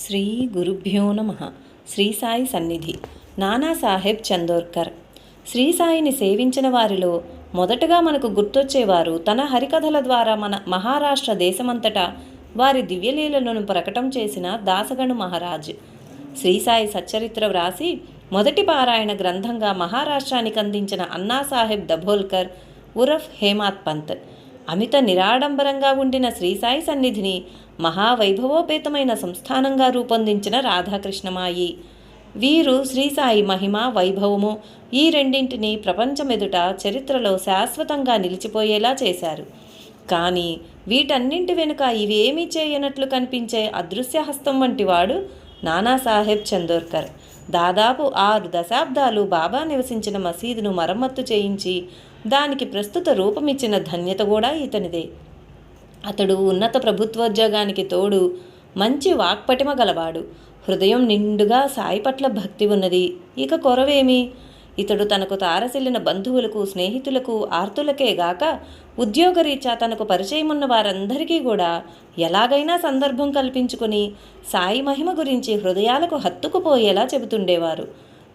శ్రీ గురుభ్యో నమ. శ్రీ సాయి సన్నిధి. నానాసాహెబ్ చందోర్కర్. శ్రీ సాయిని సేవించిన వారిలో మొదటగా మనకు గుర్తొచ్చేవారు తన హరికథల ద్వారా మన మహారాష్ట్ర దేశమంతటా వారి దివ్యలీలలను ప్రకటం చేసిన దాసగణు మహారాజ్. శ్రీ సాయి సచ్చరిత్ర వ్రాసి మొదటి పారాయణ గ్రంథంగా మహారాష్ట్రానికి అందించిన అన్నాసాహెబ్ దభోల్కర్ ఉరఫ్ హేమాత్ పంత్. అమిత నిరాడంబరంగా ఉండిన శ్రీసాయి సన్నిధిని మహావైభవోపేతమైన సంస్థానంగా రూపొందించిన రాధాకృష్ణమాయి. వీరు శ్రీసాయి మహిమ వైభవము. ఈ రెండింటిని ప్రపంచమెదుట చరిత్రలో శాశ్వతంగా నిలిచిపోయేలా చేశారు. కానీ వీటన్నింటి వెనుక ఇవేమీ చేయనట్లు కనిపించే అదృశ్యహస్తం వంటివాడు నానాసాహెబ్ చందోర్కర్. దాదాపు ఆరు దశాబ్దాలు బాబా నివసించిన మసీదును మరమ్మత్తు చేయించి దానికి ప్రస్తుత రూపమిచ్చిన ధన్యత కూడా ఇతనిదే. అతడు ఉన్నత ప్రభుత్వోద్యోగానికి తోడు మంచి వాక్పటిమ గలవాడు. హృదయం నిండుగా సాయి పట్ల భక్తి ఉన్నది. ఇక కొరవేమి? ఇతడు తనకు తారసిల్లిన బంధువులకు స్నేహితులకు ఆర్తులకే గాక ఉద్యోగరీత్యా తనకు పరిచయం ఉన్న వారందరికీ కూడా ఎలాగైనా సందర్భం కల్పించుకుని సాయి మహిమ గురించి హృదయాలకు హత్తుకుపోయేలా చెబుతుండేవారు.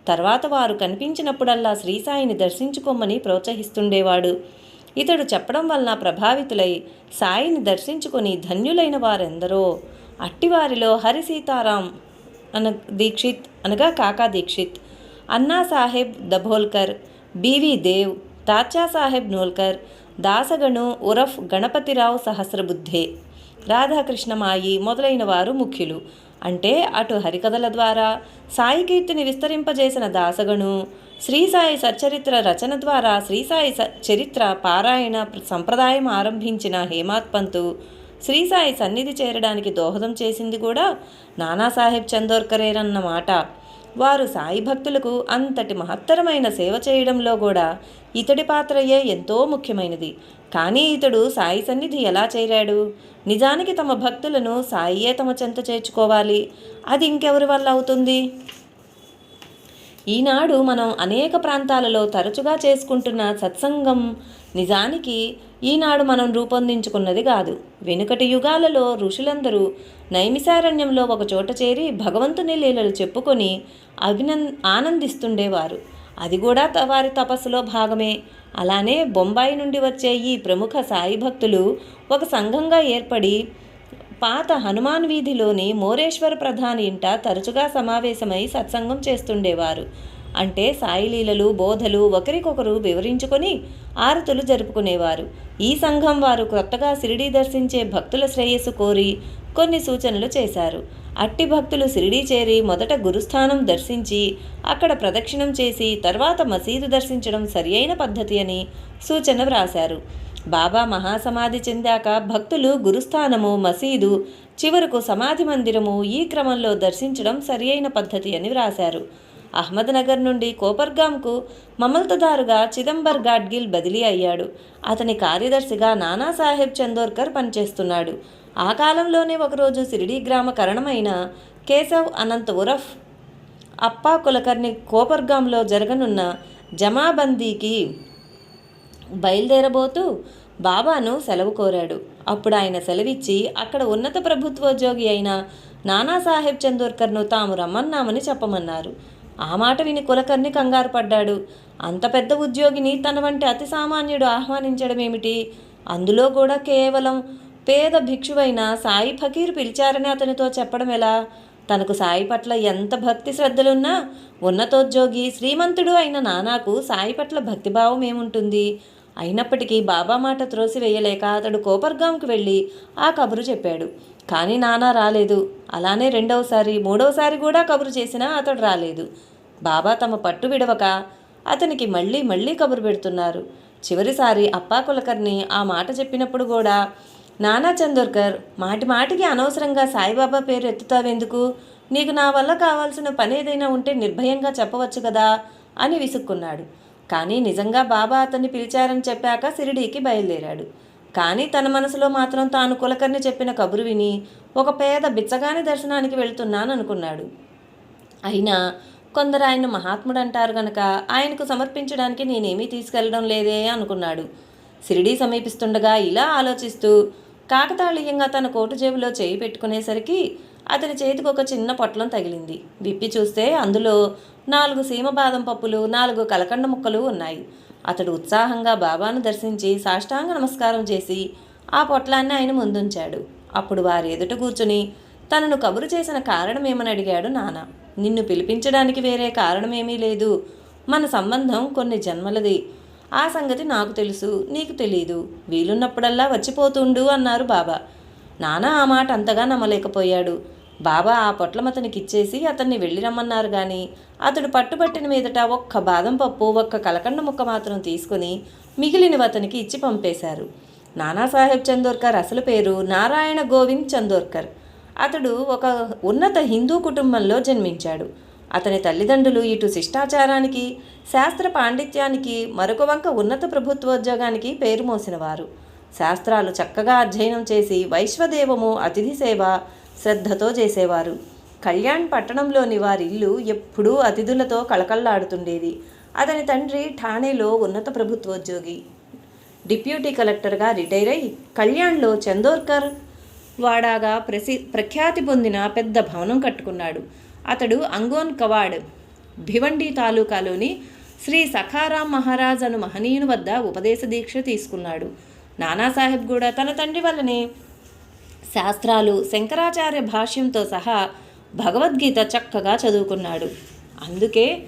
తర్వాత వారు కనిపించినప్పుడల్లా శ్రీసాయిని దర్శించుకోమని ప్రోత్సహిస్తుండేవాడు. ఇతడు చెప్పడం వలన ప్రభావితులై సాయిని దర్శించుకొని ధన్యులైన వారెందరో? అట్టివారిలో హరి సీతారాం అన దీక్షిత్ అనగా కాకా దీక్షిత్ అన్నా సాహెబ్ దభోల్కర్ బివి దేవ్ తాచా సాహెబ్ నోల్కర్ దాసగణు ఉరఫ్ గణపతిరావు సహస్రబుద్ధే రాధాకృష్ణమాయి మొదలైన వారు ముఖ్యులు. అంటే అటు హరికథల ద్వారా సాయి కీర్తిని విస్తరింపజేసిన దాసగను శ్రీ సాయి సచ్చరిత్ర రచన ద్వారా శ్రీసాయి స చరిత్ర పారాయణ సంప్రదాయం ఆరంభించిన హేమాత్ పంతు శ్రీ సాయి సన్నిధి చేరడానికి దోహదం చేసింది కూడా నానాసాహెబ్ చందోర్కరేనన్న మాట. వారు సాయి భక్తులకు అంతటి మహత్తరమైన సేవ చేయడంలో కూడా ఇతడి పాత్రయే ఎంతో ముఖ్యమైనది. కానీ ఇతడు సాయి సన్నిధి ఎలా చేరాడు? నిజానికి తమ భక్తులను సాయియే తమ చెంత చేర్చుకోవాలి. అది ఇంకెవరి వల్ల అవుతుంది? ఈనాడు మనం అనేక ప్రాంతాలలో తరచుగా చేసుకుంటున్న సత్సంగం నిజానికి ఈనాడు మనం రూపొందించుకున్నది కాదు. వెనుకటి యుగాలలో ఋషులందరూ నైమిసారణ్యంలో ఒక చోట చేరి భగవంతుని లీలలు చెప్పుకొని అభినంద ఆనందిస్తుండేవారు. అది కూడా వారి తపస్సులో భాగమే. అలానే బొంబాయి నుండి వచ్చే ఈ ప్రముఖ సాయి భక్తులు ఒక సంఘంగా ఏర్పడి పాత హనుమాన్ వీధిలోని మోరేశ్వర ప్రధాని ఇంట తరచుగా సమావేశమై సత్సంగం చేస్తుండేవారు. అంటే సాయిలీలలు బోధలు ఒకరికొకరు వివరించుకొని ఆరతులు జరుపుకునేవారు. ఈ సంఘం వారు కొత్తగా సిరిడి దర్శించే భక్తుల శ్రేయస్సు కోరి కొన్ని సూచనలు చేశారు. అట్టి భక్తులు షిరిడీ చేరి మొదట గురుస్థానం దర్శించి అక్కడ ప్రదక్షిణం చేసి తర్వాత మసీదు దర్శించడం సరియైన పద్ధతి అని సూచన వ్రాశారు. బాబా మహాసమాధి చెందాక భక్తులు గురుస్థానము మసీదు చివరకు సమాధి మందిరము ఈ క్రమంలో దర్శించడం సరియైన పద్ధతి అని వ్రాశారు. అహ్మద్నగర్ నుండి కోపర్గాంకు మమల్తదారుగా చిదంబర్ గాడ్గిల్ బదిలీ అయ్యాడు. అతని కార్యదర్శిగా నానాసాహెబ్ చందోర్కర్ పనిచేస్తున్నాడు. ఆ కాలంలోనే ఒకరోజు సిరిడి గ్రామ కరణమైన కేశవ్ అనంత్ ఉరఫ్ అప్పా కులకర్ణి కోపర్గాంలో జరగనున్న జమాబందీకి బయలుదేరబోతూ బాబాను సెలవు కోరాడు. అప్పుడు ఆయన సెలవిచ్చి అక్కడ ఉన్నత ప్రభుత్వోద్యోగి అయిన నానాసాహెబ్ చందోర్కర్ను తాము రమ్మన్నామని చెప్పమన్నారు. ఆ మాట విని కులకర్ణి కంగారు పడ్డాడు. అంత పెద్ద ఉద్యోగిని తన వంటి అతి సామాన్యుడు ఆహ్వానించడమేమిటి? అందులో కూడా కేవలం పేద భిక్షువైన సాయి ఫకీర్ పిలిచారని అతనితో చెప్పడం ఎలా? తనకు సాయి పట్ల ఎంత భక్తి శ్రద్ధలున్నా ఉన్నతోద్యోగి శ్రీమంతుడు అయిన నానాకు సాయి పట్ల భక్తిభావం ఏముంటుంది? అయినప్పటికీ బాబా మాట త్రోసివేయలేక అతడు కోపర్గాంకు వెళ్ళి ఆ కబురు చెప్పాడు. కానీ నానా రాలేదు. అలానే రెండవసారి మూడవసారి కూడా కబురు చేసినా అతడు రాలేదు. బాబా తమ పట్టు విడవక అతనికి మళ్ళీ మళ్ళీ కబురు పెడుతున్నారు. చివరిసారి అప్పా కులకర్ణి ఆ మాట చెప్పినప్పుడు కూడా నానా చందోర్కర్ మాటి మాటికి అనవసరంగా సాయిబాబా పేరు ఎత్తుతావెందుకు? నీకు నా వల్ల కావాల్సిన పని ఏదైనా ఉంటే నిర్భయంగా చెప్పవచ్చు కదా? అని విసుక్కున్నాడు. కానీ నిజంగా బాబా అతన్ని పిలిచారని చెప్పాక సిరిడీకి బయలుదేరాడు. కానీ తన మనసులో మాత్రం తాను కులకర్ణి చెప్పిన కబురు విని ఒక పేద బిచ్చగాని దర్శనానికి వెళ్తున్నాను అనుకున్నాడు అయినా కొందరు ఆయన మహాత్ముడు అంటారు గనక ఆయనకు సమర్పించడానికి నేనేమీ తీసుకెళ్ళడం లేదే అనుకున్నాడు. షిరిడీ సమీపిస్తుండగా ఇలా ఆలోచిస్తూ కాకతాళీయంగా తన కోటు జేబులో చేయి పెట్టుకునేసరికి అతని చేతికి ఒక చిన్న పొట్లం తగిలింది. విప్పి చూస్తే అందులో నాలుగు సీమ బాదం పప్పులు నాలుగు కలకండ ముక్కలు ఉన్నాయి. అతడు ఉత్సాహంగా బాబాను దర్శించి సాష్టాంగ నమస్కారం చేసి ఆ పొట్లాన్ని ఆయన ముందుంచాడు. అప్పుడు వారి ఎదుట కూర్చుని తనను కబురు చేసిన కారణమేమని అడిగాడు నాన్న నిన్ను పిలిపించడానికి వేరే కారణమేమీ లేదు. మన సంబంధం కొన్ని జన్మలది. ఆ సంగతి నాకు తెలుసు నీకు తెలీదు. వీలున్నప్పుడల్లా వచ్చిపోతుండు అన్నారు బాబా. నాన్న ఆ మాట అంతగా నమ్మలేకపోయాడు. బాబా ఆ పొట్లం ఇచ్చేసి అతన్ని వెళ్ళి రమ్మన్నారు కానీ అతడు పట్టుబట్టిన మీదట ఒక్క బాదం పప్పు ఒక్క కలకండ ముక్క మాత్రం తీసుకుని మిగిలినవి అతనికి ఇచ్చి పంపేశారు. నానాసాహెబ్ చందోర్కర్ అసలు పేరు నారాయణ గోవింద్ చందోర్కర్. అతడు ఒక ఉన్నత హిందూ కుటుంబంలో జన్మించాడు. అతని తల్లిదండ్రులు ఇటు శిష్టాచారానికి శాస్త్ర పాండిత్యానికి మరొక వంక ఉన్నత ప్రభుత్వోద్యోగానికి పేరు మోసినవారు. శాస్త్రాలు చక్కగా అధ్యయనం చేసి వైశ్వదేవము అతిథి సేవ శ్రద్ధతో చేసేవారు. కళ్యాణ్ పట్టణంలోని వారి ఇల్లు ఎప్పుడూ అతిథులతో కళకళలాడుతుండేది. అతని తండ్రి ఠాణేలో ఉన్నత ప్రభుత్వోద్యోగి. డిప్యూటీ కలెక్టర్గా రిటైర్ అయి కళ్యాణ్లో చందోర్కర్ వాడాగా ప్రసి ప్రఖ్యాతి పొందిన పెద్ద భవనం కట్టుకున్నాడు. అతడు అంగోన్ కవాడ్ భివండి తాలూకాలోని శ్రీ సఖారాం మహారాజ్ అను మహనీయుని వద్ద ఉపదేశ దీక్ష తీసుకున్నాడు. నానాసాహెబ్ కూడా తన తండ్రి వల్లనే శాస్త్రాలు శంకరాచార్య భాష్యంతో సహా భగవద్గీత చక్కగా చదువుకున్నాడు. అందుకే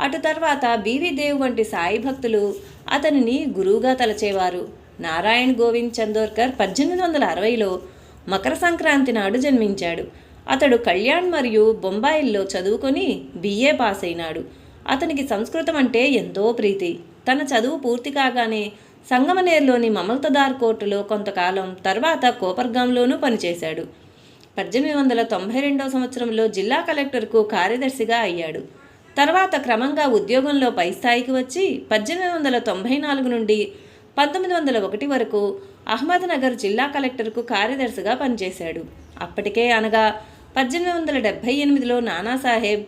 అటు తర్వాత బీవీ దేవ్ వంటి సాయి భక్తులు అతనిని గురువుగా తలచేవారు. నారాయణ్ గోవింద్ చందోర్కర్ పద్దెనిమిది వందల అరవైలో మకర సంక్రాంతి నాడు జన్మించాడు. అతడు కళ్యాణ్ మరియు బొంబాయిల్లో చదువుకొని బిఏ పాస్ అయినాడు. అతనికి సంస్కృతం అంటే ఎంతో ప్రీతి. తన చదువు పూర్తి కాగానే సంగమనేర్లోని మమల్తదార్ కోర్టులో కొంతకాలం తర్వాత కోపర్గాంలోనూ పనిచేశాడు. పద్దెనిమిది వందల తొంభై రెండవ సంవత్సరంలో జిల్లా కలెక్టర్కు కార్యదర్శిగా అయ్యాడు. తర్వాత క్రమంగా ఉద్యోగంలో పై స్థాయికి వచ్చి పద్దెనిమిది వందల తొంభై నాలుగు నుండి పంతొమ్మిది వందల ఒకటి వరకు అహ్మద్నగర్ జిల్లా కలెక్టర్కు కార్యదర్శిగా పనిచేశాడు. అప్పటికే అనగా పద్దెనిమిది వందల డెబ్భై ఎనిమిదిలో నానాసాహెబ్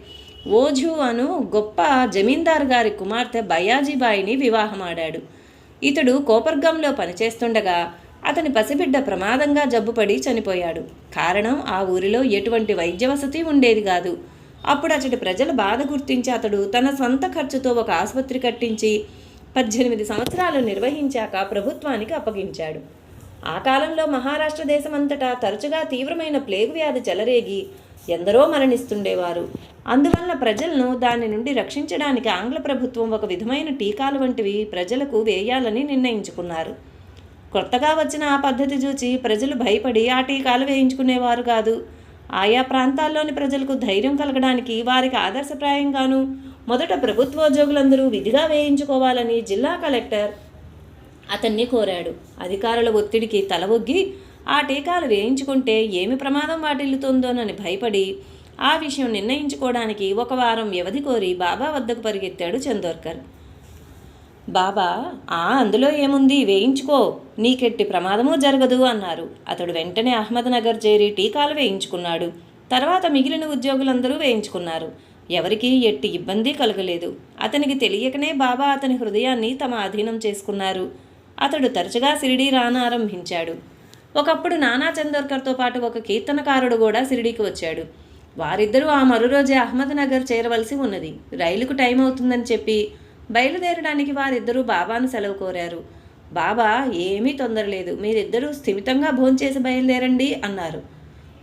ఓజు అను గొప్ప జమీందార్ గారి కుమార్తె బయాజీబాయిని వివాహమాడాడు. ఇతడు కోపర్గంలో పనిచేస్తుండగా అతని పసిబిడ్డ ప్రమాదంగా జబ్బుపడి చనిపోయాడు. కారణం ఆ ఊరిలో ఎటువంటి వైద్య వసతి ఉండేది కాదు. అప్పుడు అతడి ప్రజల బాధ గుర్తించి అతడు తన సొంత ఖర్చుతో ఒక ఆసుపత్రి కట్టించి పద్దెనిమిది సంవత్సరాలు నిర్వహించాక ప్రభుత్వానికి అప్పగించాడు. ఆ కాలంలో మహారాష్ట్ర దేశమంతటా తరచుగా తీవ్రమైన ప్లేగు వ్యాధి చెలరేగి ఎందరో మరణిస్తుండేవారు. అందువలన ప్రజలను దాని నుండి రక్షించడానికి ఆంగ్ల ప్రభుత్వం ఒక విధమైన టీకాలు వంటివి ప్రజలకు వేయాలని నిర్ణయించుకున్నారు. కొత్తగా వచ్చిన ఆ పద్ధతి చూచి ప్రజలు భయపడి ఆ టీకాలు వేయించుకునేవారు కాదు. ఆయా ప్రాంతాల్లోని ప్రజలకు ధైర్యం కలగడానికి వారికి ఆదర్శప్రాయంగాను మొదట ప్రభుత్వోద్యోగులందరూ విధిగా వేయించుకోవాలని జిల్లా కలెక్టర్ అతన్ని కోరాడు. అధికారుల ఒత్తిడికి తల ఒగ్గి ఆ టీకాలు వేయించుకుంటే ఏమి ప్రమాదం వాటిల్లుతుందోనని భయపడి ఆ విషయం నిర్ణయించుకోవడానికి ఒక వారం వ్యవధి కోరి బాబా వద్దకు పరిగెత్తాడు చందోర్కర్. బాబా ఆ అందులో ఏముంది? వేయించుకో. నీకెట్టి ప్రమాదమూ జరగదు అన్నారు. అతడు వెంటనే అహ్మద్నగర్ చేరి టీకాలు వేయించుకున్నాడు. తర్వాత మిగిలిన ఉద్యోగులందరూ వేయించుకున్నారు. ఎవరికీ ఎట్టి ఇబ్బంది కలగలేదు. అతనికి తెలియకనే బాబా అతని హృదయాన్ని తమ అధీనం చేసుకున్నారు. అతడు తరచుగా సిరిడి రానారంభించాడు. ఒకప్పుడు నానా చందోర్కర్తో పాటు ఒక కీర్తనకారుడు కూడా సిరిడికి వచ్చాడు. వారిద్దరూ ఆ మరురోజే అహ్మద్నగర్ చేరవలసి ఉన్నది. రైలుకు టైం అవుతుందని చెప్పి బయలుదేరడానికి వారిద్దరూ బాబాను సెలవు కోరారు. బాబా ఏమీ తొందరలేదు మీరిద్దరూ స్థిమితంగా భోంచేసి బయలుదేరండి అన్నారు.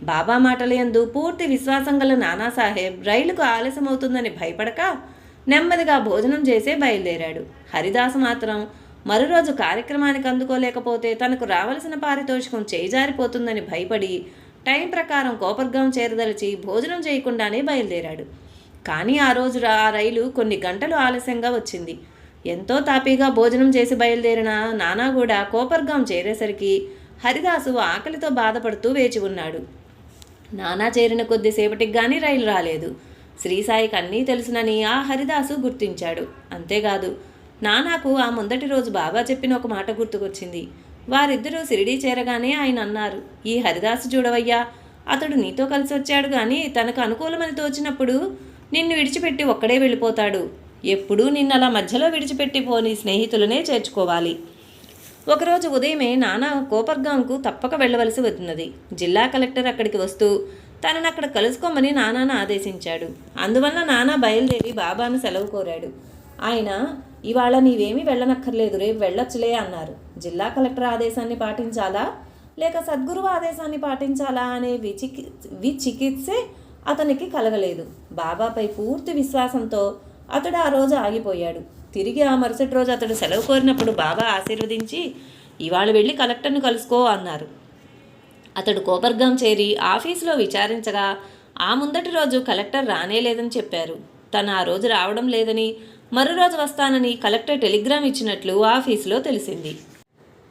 బాబా మాటల యందు పూర్తి విశ్వాసం గల నానాసాహెబ్ రైలుకు ఆలస్యం అవుతుందని భయపడక నెమ్మదిగా భోజనం చేసే బయలుదేరాడు. హరిదాస్ మాత్రం మరోరోజు కార్యక్రమానికి అందుకోలేకపోతే తనకు రావలసిన పారితోషికం చేజారిపోతుందని భయపడి టైం ప్రకారం కోపర్గాం చేరదలిచి భోజనం చేయకుండానే బయలుదేరాడు. కానీ ఆ రోజు ఆ రైలు కొన్ని గంటలు ఆలస్యంగా వచ్చింది. ఎంతో తాపీగా భోజనం చేసి బయలుదేరిన నానా కూడా కోపర్గాం చేరేసరికి హరిదాసు ఆకలితో బాధపడుతూ వేచి ఉన్నాడు. నానా చేరిన కొద్దిసేపటికి కానీ రైలు రాలేదు. శ్రీసాయికి అన్నీ తెలుసునని ఆ హరిదాసు గుర్తించాడు. అంతేకాదు నానాకు ఆ ముందటి రోజు బాబా చెప్పిన ఒక మాట గుర్తుకొచ్చింది. వారిద్దరూ సిరిడీ చేరగానే ఆయన అన్నారు ఈ హరిదాసు చూడవయ్యా అతడు నీతో కలిసి వచ్చాడు కానీ తనకు అనుకూలమని తోచినప్పుడు నిన్ను విడిచిపెట్టి ఒక్కడే వెళ్ళిపోతాడు. ఎప్పుడూ నిన్ను అలా మధ్యలో విడిచిపెట్టి పోని స్నేహితులనే చేర్చుకోవాలి. ఒకరోజు ఉదయమే నానా కోపర్గాంకు తప్పక వెళ్ళవలసి వచ్చినది. జిల్లా కలెక్టర్ అక్కడికి వస్తూ తనను అక్కడ కలుసుకోమని నానాను ఆదేశించాడు. అందువల్ల నానా బయలుదేరి బాబాను సెలవు కోరాడు. ఆయన ఇవాళ నీవేమీ వెళ్ళనక్కర్లేదు రేపు వెళ్ళొచ్చులే అన్నారు. జిల్లా కలెక్టర్ ఆదేశాన్ని పాటించాలా? లేక సద్గురువు ఆదేశాన్ని పాటించాలా అనే విచికి విచికిత్సే అతనికి కలగలేదు. బాబాపై పూర్తి విశ్వాసంతో అతడు ఆ రోజు ఆగిపోయాడు. తిరిగి ఆ మరుసటి రోజు అతడు సెలవు కోరినప్పుడు బాబా ఆశీర్వదించి ఇవాళ వెళ్ళి కలెక్టర్ను కలుసుకో అన్నారు. అతడు కోపర్గాం చేరి ఆఫీసులో విచారించగా ఆ ముందటి రోజు కలెక్టర్ రానే లేదని చెప్పారు. తను ఆ రోజు రావడం లేదని మరో రోజు వస్తానని కలెక్టర్ టెలిగ్రామ్ ఇచ్చినట్లు ఆఫీసులో తెలిసింది.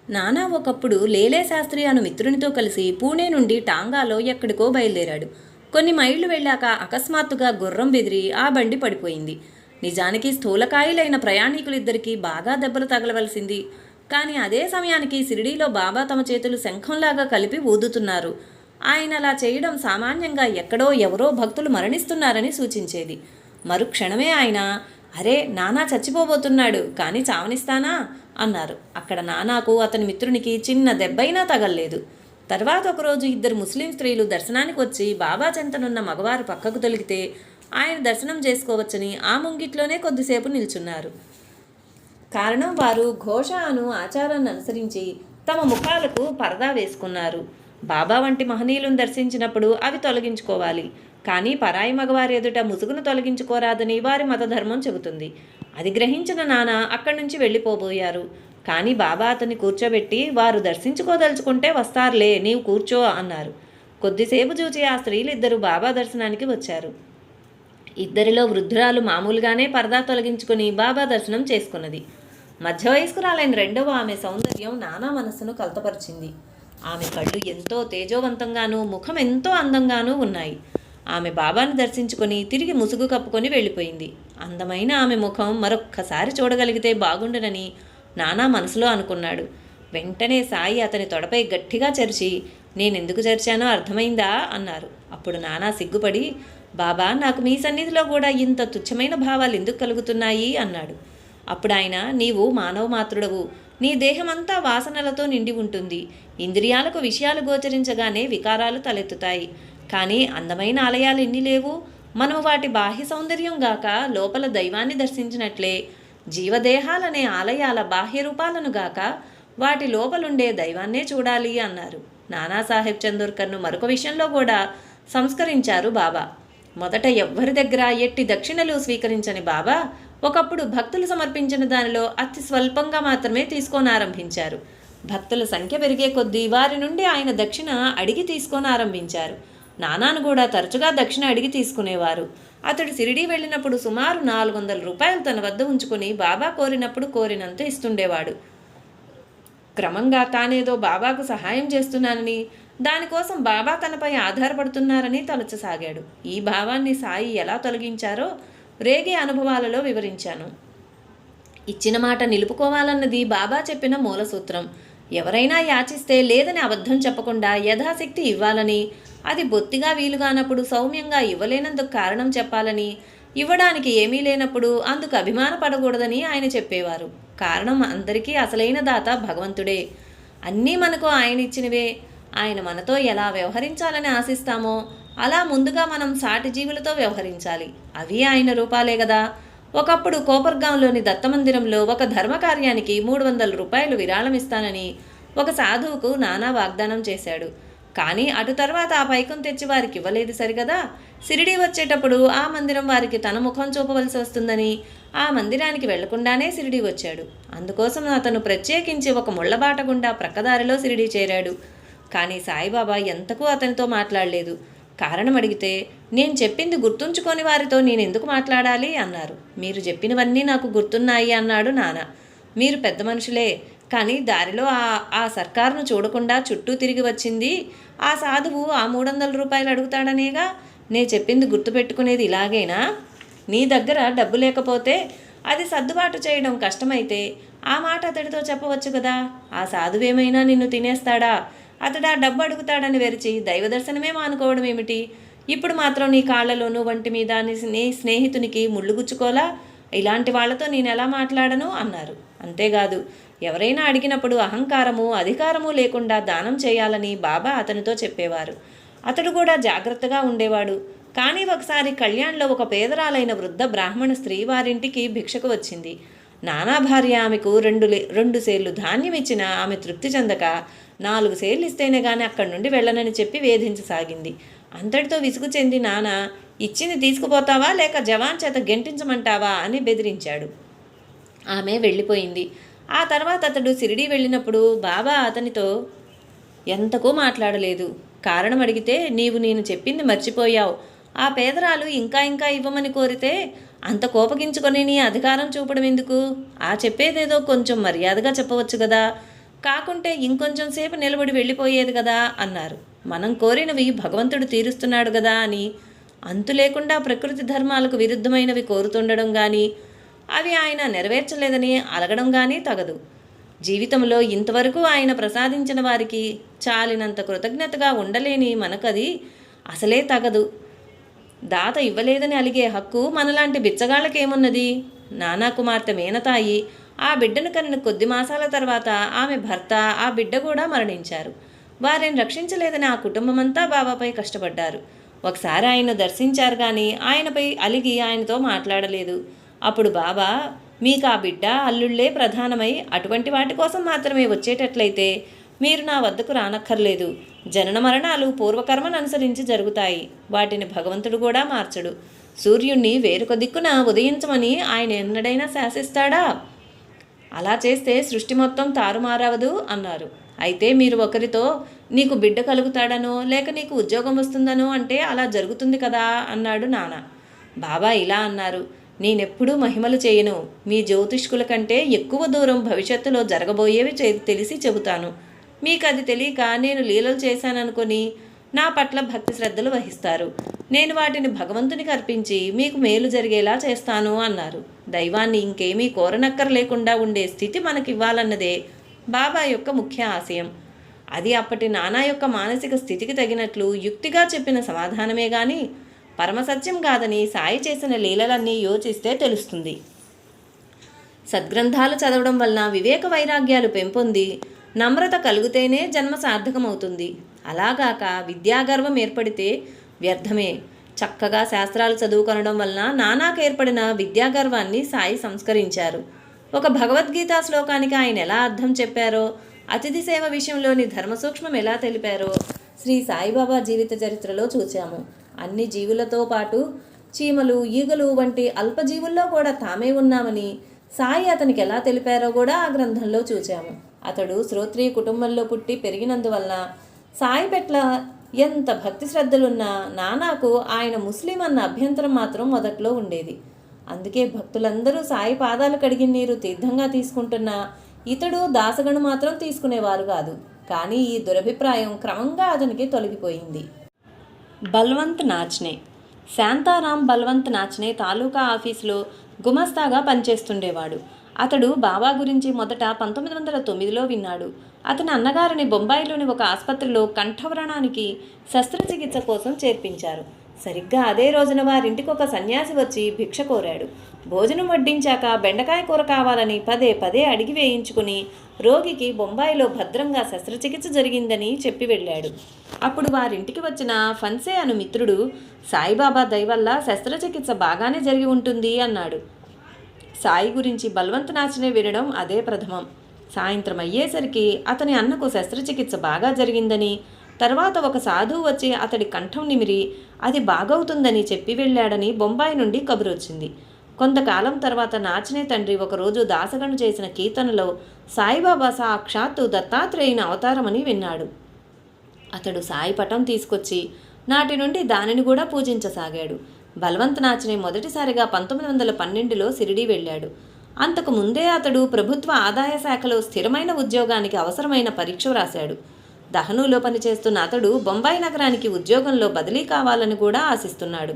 నానా ఒకప్పుడు లేలే శాస్త్రి అను మిత్రునితో కలిసి పూణే నుండి టాంగాలో ఎక్కడికో బయలుదేరాడు. కొన్ని మైళ్ళు వెళ్ళాక అకస్మాత్తుగా గుర్రం బెదిరి ఆ బండి పడిపోయింది. నిజానికి స్థూలకాయలైన ప్రయాణికులిద్దరికీ బాగా దెబ్బలు తగలవలసింది. కానీ అదే సమయానికి సిరిడీలో బాబా తమ చేతులు శంఖంలాగా కలిపి ఊదుతున్నారు. ఆయన అలా చేయడం సామాన్యంగా ఎక్కడో ఎవరో భక్తులు మరణిస్తున్నారని సూచించేది. మరుక్షణమే ఆయన అరే నానా చచ్చిపోబోతున్నాడు కానీ చావనిస్తానా? అన్నారు. అక్కడ నానాకు అతని మిత్రునికి చిన్న దెబ్బైనా తగల్లేదు. తర్వాత ఒకరోజు ఇద్దరు ముస్లిం స్త్రీలు దర్శనానికి వచ్చి బాబా చెంతనున్న మగవారు పక్కకు తొలిగితే ఆయన దర్శనం చేసుకోవచ్చని ఆ ముంగిట్లోనే కొద్దిసేపు నిల్చున్నారు. కారణం వారు ఘోష అను ఆచారాన్ని అనుసరించి తమ ముఖాలకు పరదా వేసుకున్నారు. బాబా వంటి మహనీయులను దర్శించినప్పుడు అవి తొలగించుకోవాలి. కానీ పరాయి మగవారి ఎదుట ముసుగును తొలగించుకోరాదని వారి మతధర్మం చెబుతుంది. అది గ్రహించిన నాన్న అక్కడి నుంచి వెళ్ళిపోబోయారు. కానీ బాబా అతన్ని కూర్చోబెట్టి వారు దర్శించుకోదలుచుకుంటే వస్తారులే నీవు కూర్చో అన్నారు. కొద్దిసేపు చూచి ఆ స్త్రీలిద్దరూ బాబా దర్శనానికి వచ్చారు. ఇద్దరిలో వృద్ధురాలు మామూలుగానే పరదా తొలగించుకుని బాబా దర్శనం చేసుకున్నది. మధ్య వయస్కురాలైన రెండవ ఆమె సౌందర్యం నానా మనస్సును కలతపరిచింది. ఆమె కళ్ళు ఎంతో తేజోవంతంగానూ ముఖం ఎంతో అందంగానూ ఉన్నాయి. ఆమె బాబాను దర్శించుకొని తిరిగి ముసుగు కప్పుకొని వెళ్ళిపోయింది. అందమైన ఆమె ముఖం మరొక్కసారి చూడగలిగితే బాగుండునని నానా మనసులో అనుకున్నాడు. వెంటనే సాయి అతని తొడపై గట్టిగా చరిచి నేనెందుకు చరిచానో అర్థమైందా? అన్నారు. అప్పుడు నానా సిగ్గుపడి బాబా నాకు మీ సన్నిధిలో కూడా ఇంత తుచ్చమైన భావాలు ఎందుకు కలుగుతున్నాయి? అన్నాడు. అప్పుడు ఆయన నీవు మానవ మాతృడవు. నీ దేహమంతా వాసనలతో నిండి ఉంటుంది. ఇంద్రియాలకు విషయాలు గోచరించగానే వికారాలు తలెత్తుతాయి. కానీ అందమైన ఆలయాలు ఎన్ని లేవు? మనము వాటి బాహ్య సౌందర్యం గాక లోపల దైవాన్ని దర్శించినట్లే. జీవదేహాలనే ఆలయాల బాహ్య రూపాలను గాక వాటి లోపలుండే దైవాన్నే చూడాలి అన్నారు. నానాసాహెబ్ చందోర్కర్ను మరొక విషయంలో కూడా సంస్కరించారు బాబా. మొదట ఎవ్వరి దగ్గర ఎట్టి దక్షిణలు స్వీకరించని బాబా ఒకప్పుడు భక్తులు సమర్పించిన దానిలో అతి స్వల్పంగా మాత్రమే తీసుకోనారంభించారు భక్తుల సంఖ్య పెరిగే కొద్దీ వారి నుండి ఆయన దక్షిణ అడిగి తీసుకోనారంభించారు నానాను కూడా తరచుగా దక్షిణ అడిగి తీసుకునేవారు. అతడు సిరిడి వెళ్ళినప్పుడు సుమారు నాలుగు వందల రూపాయలు తన వద్ద ఉంచుకుని బాబా కోరినప్పుడు కోరినంత ఇస్తుండేవాడు. క్రమంగా తానేదో బాబాకు సహాయం చేస్తున్నానని దానికోసం బాబా తనపై ఆధారపడుతున్నారని తలచసాగాడు. ఈ భావాన్ని సాయి ఎలా తొలగించారో రేగే అనుభవాలలో వివరించాను. ఇచ్చిన మాట నిలుపుకోవాలన్నది బాబా చెప్పిన మూల సూత్రం. ఎవరైనా యాచిస్తే లేదని అబద్ధం చెప్పకుండా యథాశక్తి ఇవ్వాలని అది బొత్తిగా వీలుగానప్పుడు సౌమ్యంగా ఇవ్వలేనందుకు కారణం చెప్పాలని ఇవ్వడానికి ఏమీ లేనప్పుడు అందుకు అభిమానపడకూడదని ఆయన చెప్పేవారు. కారణం అందరికీ అసలైన దాత భగవంతుడే. అన్నీ మనకు ఆయన ఇచ్చినవే ఆయన మనతో ఎలా వ్యవహరించాలని ఆశిస్తామో అలా ముందుగా మనం సాటి జీవులతో వ్యవహరించాలి. అవి ఆయన రూపాలే కదా ఒకప్పుడు కోపర్గాంలోని దత్తమందిరంలో ఒక ధర్మకార్యానికి మూడు వందల రూపాయలు విరాళం ఇస్తానని ఒక సాధువుకు నానా వాగ్దానం చేశాడు. కానీ అటు తర్వాత ఆ పైకం తెచ్చి వారికి ఇవ్వలేదు సరిగదా. సిరిడి వచ్చేటప్పుడు ఆ మందిరం వారికి తన ముఖం చూపవలసి వస్తుందని ఆ మందిరానికి వెళ్ళకుండానే సిరిడి వచ్చాడు. అందుకోసం అతను ప్రత్యేకించి ఒక ముళ్ళబాట గుండా ప్రక్కదారిలో సిరిడి చేరాడు. కానీ సాయిబాబా ఎంతకు అతనితో మాట్లాడలేదు. కారణం అడిగితే నేను చెప్పింది గుర్తుంచుకొని వారితో నేను ఎందుకు మాట్లాడాలి? అన్నారు. మీరు చెప్పినవన్నీ నాకు గుర్తున్నాయి అన్నాడు నాన్న. మీరు పెద్ద మనుషులే కానీ దారిలో ఆ ఆ సర్కారును చూడకుండా చుట్టూ తిరిగి వచ్చింది. ఆ సాధువు ఆ మూడు వందల రూపాయలు అడుగుతాడనేగా? నే చెప్పింది గుర్తుపెట్టుకునేది ఇలాగేనా? నీ దగ్గర డబ్బు లేకపోతే అది సర్దుబాటు చేయడం కష్టమైతే ఆ మాట అతడితో చెప్పవచ్చు కదా? ఆ సాధువేమైనా నిన్ను తినేస్తాడా? అతడు ఆ డబ్బు అడుగుతాడని వెరిచి దైవ దర్శనమే మానుకోవడం ఏమిటి? ఇప్పుడు మాత్రం నీ కాళ్ళలోనూ వంటి మీద నీ స్నేహితునికి ముళ్ళుగుచ్చుకోలా ఇలాంటి వాళ్ళతో నేను ఎలా మాట్లాడను? అన్నారు. అంతేకాదు ఎవరైనా అడిగినప్పుడు అహంకారము అధికారము లేకుండా దానం చేయాలని బాబా అతనితో చెప్పేవారు. అతడు కూడా జాగ్రత్తగా ఉండేవాడు. కానీ ఒకసారి కళ్యాణ్లో ఒక పేదరాలైన వృద్ధ బ్రాహ్మణ స్త్రీ వారింటికి భిక్షకు వచ్చింది. నానా భార్య ఆమెకు రెండు లే రెండు సేర్లు ధాన్యం ఇచ్చిన ఆమె తృప్తి చెందక నాలుగు సేర్లు ఇస్తేనే కానీ అక్కడి నుండి వెళ్ళనని చెప్పి వేధించసాగింది. అంతటితో విసుగు చెంది నాన్న ఇచ్చింది తీసుకుపోతావా లేక జవాన్ చేత గెంటించమంటావా అని బెదిరించాడు. ఆమె వెళ్ళిపోయింది. ఆ తర్వాత అతడు సిరిడి వెళ్ళినప్పుడు బాబా అతనితో ఎంతకో మాట్లాడలేదు. కారణం అడిగితే నీవు నేను చెప్పింది మర్చిపోయావు. ఆ పేదరాలు ఇంకా ఇంకా ఇవ్వమని కోరితే అంత కోపగించుకొని నీ అధికారం చూపడం ఎందుకు? ఆ చెప్పేదేదో కొంచెం మర్యాదగా చెప్పవచ్చు కదా. కాకుంటే ఇంకొంచెం సేపు నిలబడి వెళ్ళిపోయేది కదా అన్నారు. మనం కోరినవి భగవంతుడు తీరుస్తున్నాడు కదా అని. అంతు లేకుండా ప్రకృతి ధర్మాలకు విరుద్ధమైనవి కోరుతుండడం కానీ అవి ఆయన నెరవేర్చలేదని అలగడం కానీ తగదు. జీవితంలో ఇంతవరకు ఆయన ప్రసాదించిన వారికి చాలినంత కృతజ్ఞతగా ఉండలేని మనకది అసలే తగదు. దాత ఇవ్వలేదని అలిగే హక్కు మనలాంటి బిచ్చగాళ్ళకేమున్నది? నానా కుమార్తె మేనతాయి. ఆ బిడ్డను కనిన కొద్ది మాసాల తర్వాత ఆమె భర్త ఆ బిడ్డ కూడా మరణించారు. వారిని రక్షించలేదని ఆ కుటుంబమంతా బాబాపై కష్టపడ్డారు. ఒకసారి ఆయన్ను దర్శించారు కానీ ఆయనపై అలిగి ఆయనతో మాట్లాడలేదు. అప్పుడు బాబా మీకు ఆ బిడ్డ అల్లుళ్ళే ప్రధానమై అటువంటి వాటి కోసం మాత్రమే వచ్చేటట్లయితే మీరు నా వద్దకు రానక్కర్లేదు. జనన మరణాలు పూర్వకర్మను అనుసరించి జరుగుతాయి. వాటిని భగవంతుడు కూడా మార్చడు. సూర్యుణ్ణి వేరొక దిక్కున ఉదయించమని ఆయన ఎన్నడైనా శాసిస్తాడా? అలా చేస్తే సృష్టి మొత్తం తారుమారవదు అన్నారు. అయితే మీరు ఒకరితో నీకు బిడ్డ కలుగుతాడనో లేక నీకు ఉద్యోగం వస్తుందనో అంటే అలా జరుగుతుంది కదా అన్నాడు నాన్న. బాబా ఇలా అన్నారు. నేనెప్పుడూ మహిమలు చేయను. మీ జ్యోతిష్కుల కంటే ఎక్కువ దూరం భవిష్యత్తులో జరగబోయేవి చే- తెలిసి చెబుతాను. మీకు అది తెలియక నేను లీలలు చేశాననుకొని నా పట్ల భక్తి శ్రద్ధలు వహిస్తారు. నేను వాటిని భగవంతునికి అర్పించి మీకు మేలు జరిగేలా చేస్తాను అన్నారు. దైవాన్ని ఇంకేమీ కోరనక్కర లేకుండా ఉండే స్థితి మనకివ్వాలన్నదే బాబా యొక్క ముఖ్య ఆశయం. అది అప్పటి నానా యొక్క మానసిక స్థితికి తగినట్లు యుక్తిగా చెప్పిన సమాధానమే కానీ పరమసత్యం కాదని సాయి చేసిన లీలలన్నీ యోచిస్తే తెలుస్తుంది. సద్గ్రంథాలు చదవడం వలన వివేక వైరాగ్యాలు పెంపొంది నమ్రత కలిగితేనే జన్మ సార్థకమవుతుంది. అలాగాక విద్యాగర్వం ఏర్పడితే వ్యర్థమే. చక్కగా శాస్త్రాలు చదువుకొనడం వలన నానాకు ఏర్పడిన విద్యాగర్వాన్ని సాయి సంస్కరించారు. ఒక భగవద్గీతా శ్లోకానికి ఆయన ఎలా అర్థం చెప్పారో అతిథి సేవ విషయంలోని ధర్మసూక్ష్మం ఎలా తెలిపారో శ్రీ సాయిబాబా జీవిత చరిత్రలో చూచాము. అన్ని జీవులతో పాటు చీమలు ఈగలు వంటి అల్పజీవుల్లో కూడా తామే ఉన్నామని సాయి అతనికి ఎలా తెలిపారో కూడా ఆ గ్రంథంలో చూచాము. అతడు శ్రోత్రియ కుటుంబంలో పుట్టి పెరిగినందువలన సాయి పట్ల ఎంత భక్తి శ్రద్ధలున్నా నానాకు ఆయన ముస్లిం అన్న అభ్యంతరం మాత్రం మొదట్లో ఉండేది. అందుకే భక్తులందరూ సాయి పాదాలు కడిగిన నీరు తీర్థంగా తీసుకుంటున్నా ఇతడు దాసగను మాత్రం తీసుకునేవారు కాదు. కానీ ఈ దురభిప్రాయం క్రమంగా అతనికి తొలగిపోయింది. బల్వంత్ నాచ్నే. శాంతారాం బల్వంత్ నాచ్నే తాలూకా ఆఫీసులో గుమస్తాగా పనిచేస్తుండేవాడు. అతడు బాబా గురించి మొదట పంతొమ్మిది వందల తొమ్మిదిలో విన్నాడు. అతని అన్నగారిని బొంబాయిలోని ఒక ఆసుపత్రిలో కంఠవ్రణానికి శస్త్రచికిత్స కోసం చేర్పించారు. సరిగ్గా అదే రోజున వారింటికి ఒక సన్యాసి వచ్చి భిక్ష కోరాడు. భోజనం వడ్డించాక బెండకాయ కూర కావాలని పదే పదే అడిగి వేయించుకుని రోగికి బొంబాయిలో భద్రంగా శస్త్రచికిత్స జరిగిందని చెప్పి వెళ్ళాడు. అప్పుడు వారింటికి వచ్చిన ఫన్సే అను మిత్రుడు సాయిబాబా దయవల్ల శస్త్రచికిత్స బాగానే జరిగి ఉంటుంది అన్నాడు. సాయి గురించి బల్వంత్ నాచనే వినడం అదే ప్రథమం. సాయంత్రం అయ్యేసరికి అతని అన్నకు శస్త్రచికిత్స బాగా జరిగిందని తర్వాత ఒక సాధువు వచ్చి అతడి కంఠం నిమిరి అది బాగవుతుందని చెప్పి వెళ్ళాడని బొంబాయి నుండి కబురొచ్చింది. కొంతకాలం తర్వాత నాచనే తండ్రి ఒకరోజు దాసగను చేసిన కీర్తనలో సాయిబాబా సాక్షాత్తు దత్తాత్రేయుని అవతారమని విన్నాడు. అతడు సాయి పటం తీసుకొచ్చి నాటి నుండి దానిని కూడా పూజించసాగాడు. బలవంత్ నాచనే మొదటిసారిగా పంతొమ్మిది వందల పన్నెండులో సిరిడి వెళ్ళాడు. అంతకు ముందే అతడు ప్రభుత్వ ఆదాయ శాఖలో స్థిరమైన ఉద్యోగానికి అవసరమైన పరీక్ష వ్రాశాడు. దహనులో పనిచేస్తున్న అతడు బొంబాయి నగరానికి ఉద్యోగంలో బదిలీ కావాలని కూడా ఆశిస్తున్నాడు.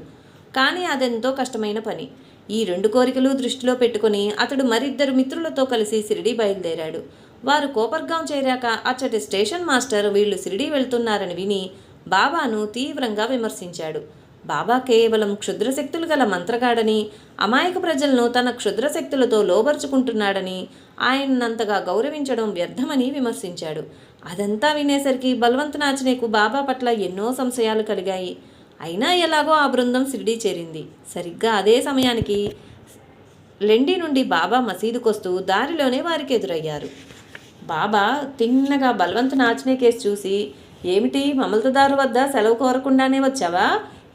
కానీ అదెంతో కష్టమైన పని. ఈ రెండు కోరికలు దృష్టిలో పెట్టుకుని అతడు మరిద్దరు మిత్రులతో కలిసి సిరిడి బయలుదేరాడు. వారు కోపర్గాం చేరాక అచ్చటి స్టేషన్ మాస్టర్ వీళ్ళు సిరిడి వెళ్తున్నారని విని బాబాను తీవ్రంగా విమర్శించాడు. బాబా కేవలం క్షుద్రశక్తులు గల మంత్రగాడని అమాయక ప్రజలను తన క్షుద్రశక్తులతో లోబరుచుకుంటున్నాడని ఆయన్నంతగా గౌరవించడం వ్యర్థమని విమర్శించాడు. అదంతా వినేసరికి బలవంత్ నాచనేకు బాబా పట్ల ఎన్నో సంశయాలు కలిగాయి. అయినా ఎలాగో ఆ బృందం షిరిడీ చేరింది. సరిగ్గా అదే సమయానికి లెండి నుండి బాబా మసీదుకొస్తూ దారిలోనే వారికి ఎదురయ్యారు బాబా తిన్నగా బలవంత్ నాచనే కేసు చూసి ఏమిటి మమలతదారు వద్ద సెలవు కోరకుండానే వచ్చావా?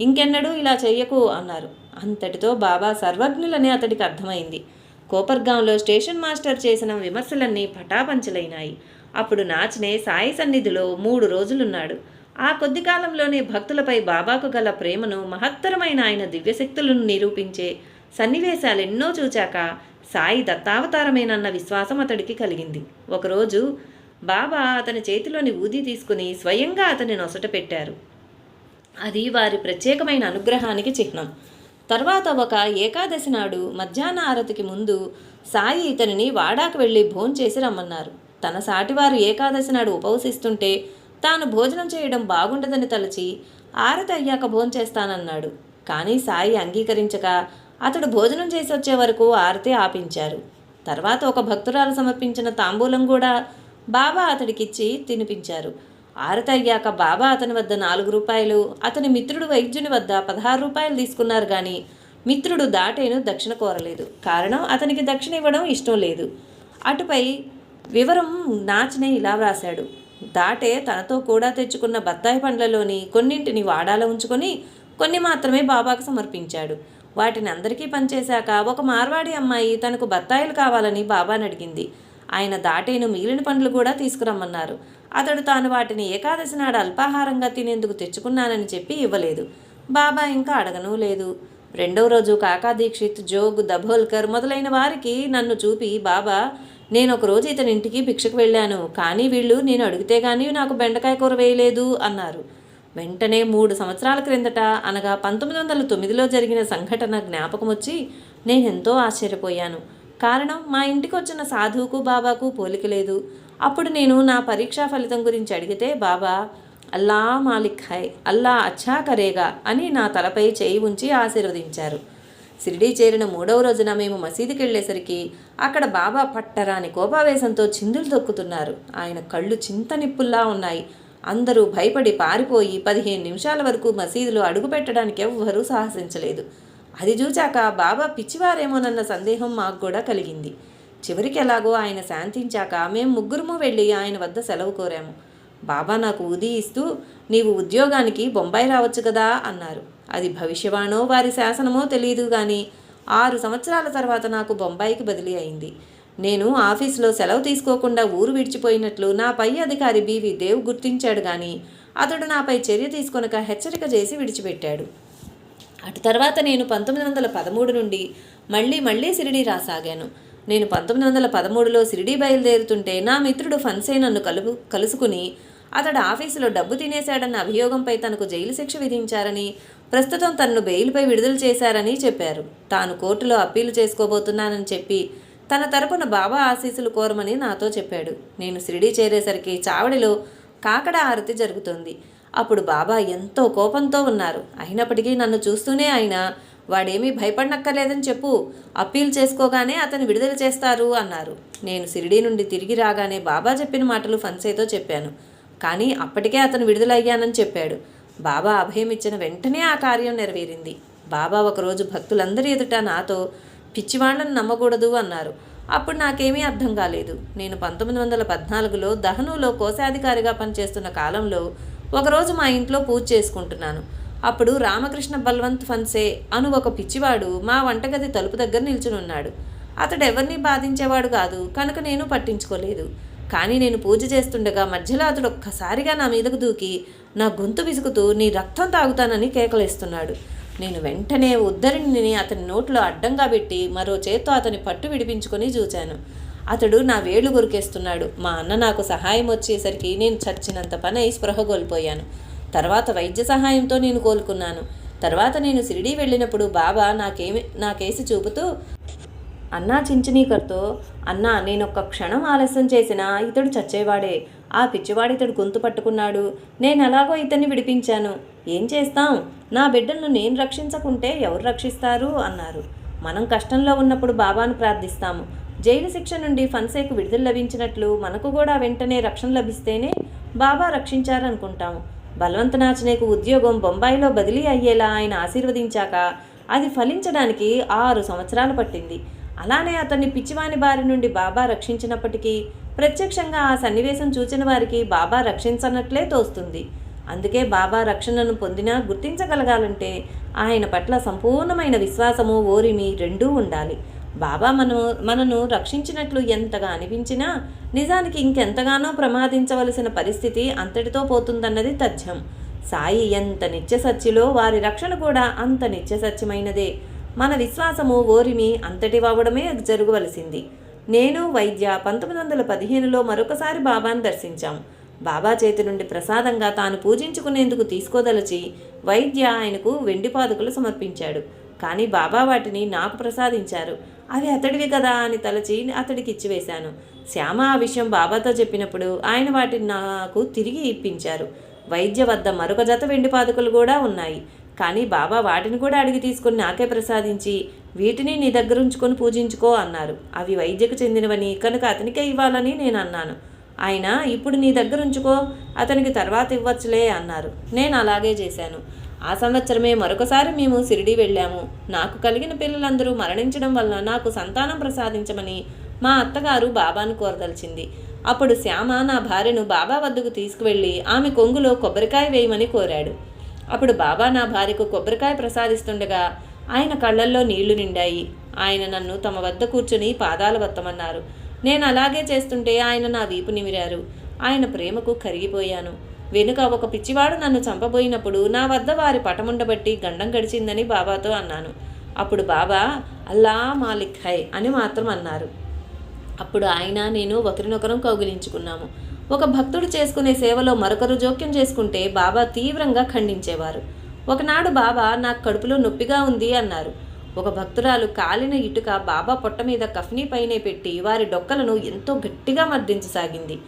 ఇంకెన్నడూ ఇలా చెయ్యకు అన్నారు. అంతటితో బాబా సర్వజ్ఞులని అతడికి అర్థమైంది. కోపర్గాంలో స్టేషన్ మాస్టర్ చేసిన విమర్శలన్నీ పటాపంచలైనాయి. అప్పుడు నాచనే సాయి సన్నిధిలో మూడు రోజులున్నాడు. ఆ కొద్ది కాలంలోనే భక్తులపై బాబాకు గల ప్రేమను మహత్తరమైన ఆయన దివ్యశక్తులను నిరూపించే సన్నివేశాలెన్నో చూచాక సాయి దత్తావతారమేనన్న విశ్వాసం అతడికి కలిగింది. ఒకరోజు బాబా అతని చేతిలోని ఊది తీసుకుని స్వయంగా అతని నొసట పెట్టారు. అది వారి ప్రత్యేకమైన అనుగ్రహానికి చిహ్నం. తర్వాత ఒక ఏకాదశి నాడు మధ్యాహ్న ఆరతికి ముందు సాయి ఇతనిని వాడాకు వెళ్ళి భోంచేసి రమ్మన్నారు. తన సాటివారు ఏకాదశి నాడు ఉపవసిస్తుంటే తాను భోజనం చేయడం బాగుండదని తలచి ఆరతి అయ్యాక భోంచేస్తానన్నాడు కానీ సాయి అంగీకరించక అతడు భోజనం చేసి వచ్చే వరకు ఆరతి ఆపించారు. తర్వాత ఒక భక్తురాలు సమర్పించిన తాంబూలం కూడా బాబా అతడికిచ్చి తినిపించారు. ఆరతయ్యాక బాబా అతని వద్ద నాలుగు రూపాయలు అతని మిత్రుడు వైద్యుని వద్ద పదహారు రూపాయలు తీసుకున్నారు కానీ మిత్రుడు దాటేను దక్షిణ కోరలేదు. కారణం అతనికి దక్షిణ ఇవ్వడం ఇష్టం లేదు. అటుపై వివరం నాచనే ఇలా వ్రాశాడు. దాటే తనతో కూడా తెచ్చుకున్న బత్తాయి పండ్లలోని కొన్నింటిని వాడాలో ఉంచుకొని కొన్ని మాత్రమే బాబాకు సమర్పించాడు. వాటిని అందరికీ పనిచేశాక ఒక మార్వాడి అమ్మాయి తనకు బత్తాయిలు కావాలని బాబాని అడిగింది ఆయన దాటేను మిగిలిన పండ్లు కూడా తీసుకురమ్మన్నారు. అతడు తాను వాటిని ఏకాదశి నాడు అల్పాహారంగా తినేందుకు తెచ్చుకున్నానని చెప్పి ఇవ్వలేదు. బాబా ఇంకా అడగనూ లేదు. రెండవ రోజు కాకా దీక్షిత్ జోగ్ దభోల్కర్ మొదలైన వారికి నన్ను చూపి బాబా నేను ఒక రోజు ఇతని ఇంటికి భిక్షకు వెళ్ళాను. కానీ వీళ్ళు నేను అడిగితే కానీ నాకు బెండకాయ కూర వేయలేదు అన్నారు. వెంటనే మూడు సంవత్సరాల క్రిందట అనగా పంతొమ్మిది వందల తొమ్మిదిలో జరిగిన సంఘటన జ్ఞాపకం వచ్చి నేను ఎంతో ఆశ్చర్యపోయాను. కారణం మా ఇంటికి వచ్చిన సాధువుకు బాబాకు పోలిక లేదు. అప్పుడు నేను నా పరీక్షా ఫలితం గురించి అడిగితే బాబా అల్లా మాలిక్ హై అల్లా అచ్చా కరేగా అని నా తలపై చేయి ఉంచి ఆశీర్వదించారు. షిరిడీ చేరిన మూడవ రోజున మేము మసీదుకి వెళ్ళేసరికి అక్కడ బాబా పట్టరాని కోపావేశంతో చిందులు తొక్కుతున్నారు. ఆయన కళ్ళు చింత నిప్పుల్లా ఉన్నాయి. అందరూ భయపడి పారిపోయి పదిహేను నిమిషాల వరకు మసీదులో అడుగుపెట్టడానికి ఎవ్వరూ సాహసించలేదు. అది చూచాక బాబా పిచ్చివారేమోనన్న సందేహం మాకు కూడా కలిగింది. చివరికి ఎలాగో ఆయన శాంతించాక మేము ముగ్గురము వెళ్ళి ఆయన వద్ద సెలవు కోరాము. బాబా నాకు ఊది ఇస్తూ నీవు ఉద్యోగానికి బొంబాయి రావచ్చు కదా అన్నారు. అది భవిష్యవాణో వారి శాసనమో తెలియదు కానీ ఆరు సంవత్సరాల తర్వాత నాకు బొంబాయికి బదిలీ అయింది. నేను ఆఫీసులో సెలవు తీసుకోకుండా ఊరు విడిచిపోయినట్లు నా పై అధికారి బీవి దేవ్ గుర్తించాడు కానీ అతడు నాపై చర్య తీసుకొనక హెచ్చరిక చేసి విడిచిపెట్టాడు. అటు తర్వాత నేను పంతొమ్మిది వందల పదమూడు నుండి మళ్ళీ మళ్ళీ సిరిడి రాసాగాను. నేను పంతొమ్మిది వందల పదమూడులో సిరిడి బయలుదేరుతుంటే నా మిత్రుడు ఫన్సే నన్ను కలుపు కలుసుకుని అతడు ఆఫీసులో డబ్బు తినేశాడన్న అభియోగంపై తనకు జైలు శిక్ష విధించారని ప్రస్తుతం తనను బెయిల్పై విడుదల చేశారని చెప్పారు. తాను కోర్టులో అప్పీలు చేసుకోబోతున్నానని చెప్పి తన తరపున బాబా ఆశీస్సులు కోరమని నాతో చెప్పాడు. నేను షిరిడీ చేరేసరికి చావడిలో కాకడ ఆరతి జరుగుతోంది. అప్పుడు బాబా ఎంతో కోపంతో ఉన్నారు. అయినప్పటికీ నన్ను చూస్తూనే ఆయన వాడేమీ భయపడనక్కర్లేదని చెప్పు. అప్పీల్ చేసుకోగానే అతను విడుదల చేస్తారు అన్నారు. నేను షిరిడీ నుండి తిరిగి రాగానే బాబా చెప్పిన మాటలు ఫన్సేతో చెప్పాను. కానీ అప్పటికే అతను విడుదలయ్యానని చెప్పాడు. బాబా అభయం ఇచ్చిన వెంటనే ఆ కార్యం నెరవేరింది. బాబా ఒకరోజు భక్తులందరి ఎదుట నాతో పిచ్చివాళ్ళను నమ్మకూడదు అన్నారు. అప్పుడు నాకేమీ అర్థం కాలేదు. నేను పంతొమ్మిది వందల పద్నాలుగులో దహనులో కోశాధికారిగా పనిచేస్తున్న కాలంలో ఒకరోజు మా ఇంట్లో పూజ చేసుకుంటున్నాను. అప్పుడు రామకృష్ణ బల్వంత్ ఫన్సే అను ఒక పిచ్చివాడు మా వంటగది తలుపు దగ్గర నిల్చునున్నాడు. అతడు ఎవరిని బాధించేవాడు కాదు కనుక నేను పట్టించుకోలేదు. కానీ నేను పూజ చేస్తుండగా మధ్యలో అతడు ఒక్కసారిగా నా మీదకు దూకి నా గొంతు విసుగుతూ నీ రక్తం తాగుతానని కేకలేస్తున్నాడు. నేను వెంటనే ఉద్దరిని అతని నోట్లో అడ్డంగా పెట్టి మరో చేత్తో అతని పట్టు విడిపించుకొని చూశాను అతడు నా వేళ్ళు కొరికేస్తున్నాడు మా అన్న నాకు సహాయం వచ్చేసరికి నేను చచ్చినంత పని అయి స్పృహ కోల్పోయాను. తర్వాత వైద్య సహాయంతో నేను కోలుకున్నాను. తర్వాత నేను షిరిడీ వెళ్ళినప్పుడు బాబా నాకేమి నాకేసి చూపుతూ అన్నా చించనీకర్తో అన్నా నేనొక్క క్షణం ఆలస్యం చేసినా ఇతడు చచ్చేవాడే. ఆ పిచ్చివాడు ఇతడు గొంతు పట్టుకున్నాడు. నేను ఎలాగో ఇతన్ని విడిపించాను. ఏం చేస్తాం? నా బిడ్డలను నేను రక్షించకుంటే ఎవరు రక్షిస్తారు? అన్నారు. మనం కష్టంలో ఉన్నప్పుడు బాబాను ప్రార్థిస్తాము. జైలు శిక్ష నుండి ఫన్సేకు విడుదల లభించినట్లు మనకు కూడా వెంటనే రక్షణ లభిస్తేనే బాబా రక్షించారనుకుంటాము బలవంతనాచనేకు ఉద్యోగం బొంబాయిలో బదిలీ అయ్యేలా ఆయన ఆశీర్వదించాక అది ఫలించడానికి ఆరు సంవత్సరాలు పట్టింది. అలానే అతన్ని పిచ్చివాని బారి నుండి బాబా రక్షించినప్పటికీ ప్రత్యక్షంగా ఆ సన్నివేశం చూచిన వారికి బాబా రక్షించనట్లే తోస్తుంది. అందుకే బాబా రక్షణను పొందినా గుర్తించగలగాలంటే ఆయన పట్ల సంపూర్ణమైన విశ్వాసము ఓరిమి రెండూ ఉండాలి. బాబా మనం మనను రక్షించినట్లు ఎంతగా అనిపించినా నిజానికి ఇంకెంతగానో ప్రమాదించవలసిన పరిస్థితి అంతటితో పోతుందన్నది తథ్యం. సాయి ఎంత నిత్యసత్యలో వారి రక్షణ కూడా అంత నిత్యసత్యమైనదే మన విశ్వాసము ఓరిమి అంతటి అవ్వడమే జరగవలసింది. నేను వైద్య పంతొమ్మిది వందల పదిహేనులో మరొకసారి బాబాను దర్శించాం. బాబా చేతి నుండి ప్రసాదంగా తాను పూజించుకునేందుకు తీసుకోదలచి వైద్య ఆయనకు వెండి పాదుకలు సమర్పించాడు. కానీ బాబా వాటిని నాకు ప్రసాదించారు. అవి అతడివి కదా అని తలచి అతడికి ఇచ్చివేశాను శ్యామ ఆ విషయం బాబాతో చెప్పినప్పుడు ఆయన వాటిని నాకు తిరిగి ఇప్పించారు. వైద్య వద్ద మరొక జత వెండి పాదుకలు కూడా ఉన్నాయి. కానీ బాబా వాటిని కూడా అడిగి తీసుకుని నాకే ప్రసాదించి వీటిని నీ దగ్గర ఉంచుకొని పూజించుకో అన్నారు. అవి వైద్యకు చెందినవని కనుక అతనికే ఇవ్వాలని నేను అన్నాను. ఆయన ఇప్పుడు నీ దగ్గర ఉంచుకో అతనికి తర్వాత ఇవ్వచ్చులే అన్నారు. నేను అలాగే చేశాను. ఆ సంవత్సరమే మరొకసారి మేము సిరిడి వెళ్ళాము. నాకు కలిగిన పిల్లలందరూ మరణించడం వలన నాకు సంతానం ప్రసాదించమని మా అత్తగారు బాబాను కోరదలిచింది. అప్పుడు శ్యామ నా భార్యను బాబా వద్దకు తీసుకువెళ్ళి ఆమె కొంగులో కొబ్బరికాయ వేయమని కోరాడు. అప్పుడు బాబా నా భార్యకు కొబ్బరికాయ ప్రసాదిస్తుండగా ఆయన కళ్ళల్లో నీళ్ళు నిండాయి. ఆయన నన్ను తమ వద్ద కూర్చుని పాదాలు వత్తమన్నారు. నేను అలాగే చేస్తుంటే ఆయన నా వీపు నిమిరారు. ఆయన ప్రేమకు కరిగిపోయాను. వెనుక ఒక పిచ్చివాడు నన్ను చంపబోయినప్పుడు నా వద్ద వారి పటముండబట్టి గండం గడిచిందని బాబాతో అన్నాను. అప్పుడు బాబా అల్లా మాలిక్ హై అని మాత్రం అన్నారు. అప్పుడు ఆయన నేను ఒకరినొకరం కౌగిలించుకున్నాము. ఒక భక్తుడు చేసుకునే సేవలో మరొకరు జోక్యం చేసుకుంటే బాబా తీవ్రంగా ఖండించేవారు. ఒకనాడు బాబా నాకు కడుపులో నొప్పిగా ఉంది అన్నారు. ఒక భక్తురాలు కాలిన ఇటుక బాబా పొట్ట మీద కఫ్నీ పైనే పెట్టి వారి డొక్కలను ఎంతో గట్టిగా మర్దించసాగింది.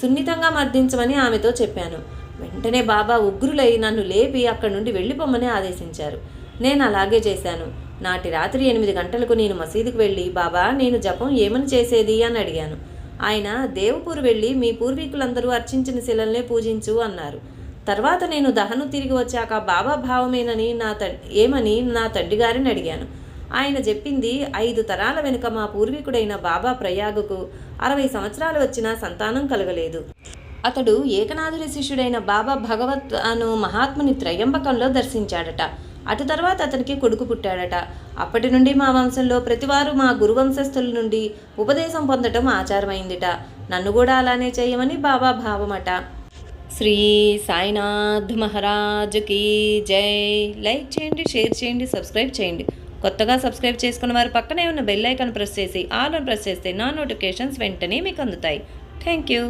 సున్నితంగా మర్దించమని ఆమెతో చెప్పాను. వెంటనే బాబా ఉగ్రులై నన్ను లేపి అక్కడి నుండి వెళ్ళిపోమని ఆదేశించారు. నేను అలాగే చేశాను. నాటి రాత్రి ఎనిమిది గంటలకు నేను మసీదుకు వెళ్ళి బాబా నేను జపం ఏమని చేసేది? అని అడిగాను. ఆయన దేవపూరు వెళ్ళి మీ పూర్వీకులందరూ అర్చించిన శిలల్నే పూజించు అన్నారు. తర్వాత నేను దహను తిరిగి వచ్చాక బాబా భావమేనని నా త ఏమని నా తండ్రి గారిని అడిగాను. ఆయన చెప్పింది ఐదు తరాల వెనుక మా పూర్వీకుడైన బాబా ప్రయాగకు అరవై సంవత్సరాలు వచ్చినా సంతానం కలగలేదు. అతడు ఏకనాథుడి శిష్యుడైన బాబా భగవత్ అను మహాత్ముని త్రయంబకంలో దర్శించాడట. అటు తర్వాత అతనికి కొడుకు పుట్టాడట. అప్పటి నుండి మా వంశంలో ప్రతివారు మా గురువంశస్థుల నుండి ఉపదేశం పొందటం ఆచారమైందిట. నన్ను కూడా అలానే చేయమని బాబా భావమట. శ్రీ సాయినాథ్ మహారాజుకి జై. లైక్ చేయండి షేర్ చేయండి సబ్స్క్రైబ్ చేయండి. కొత్తగా సబ్స్క్రైబ్ చేసుకున్న వారు పక్కనే ఉన్న బెల్ ఐకాన్ ప్రెస్ చేసి ఆల్ అని ప్రెస్ చేస్తే నా నోటిఫికేషన్స్ వెంటనే మీకు అందుతాయి. Thank you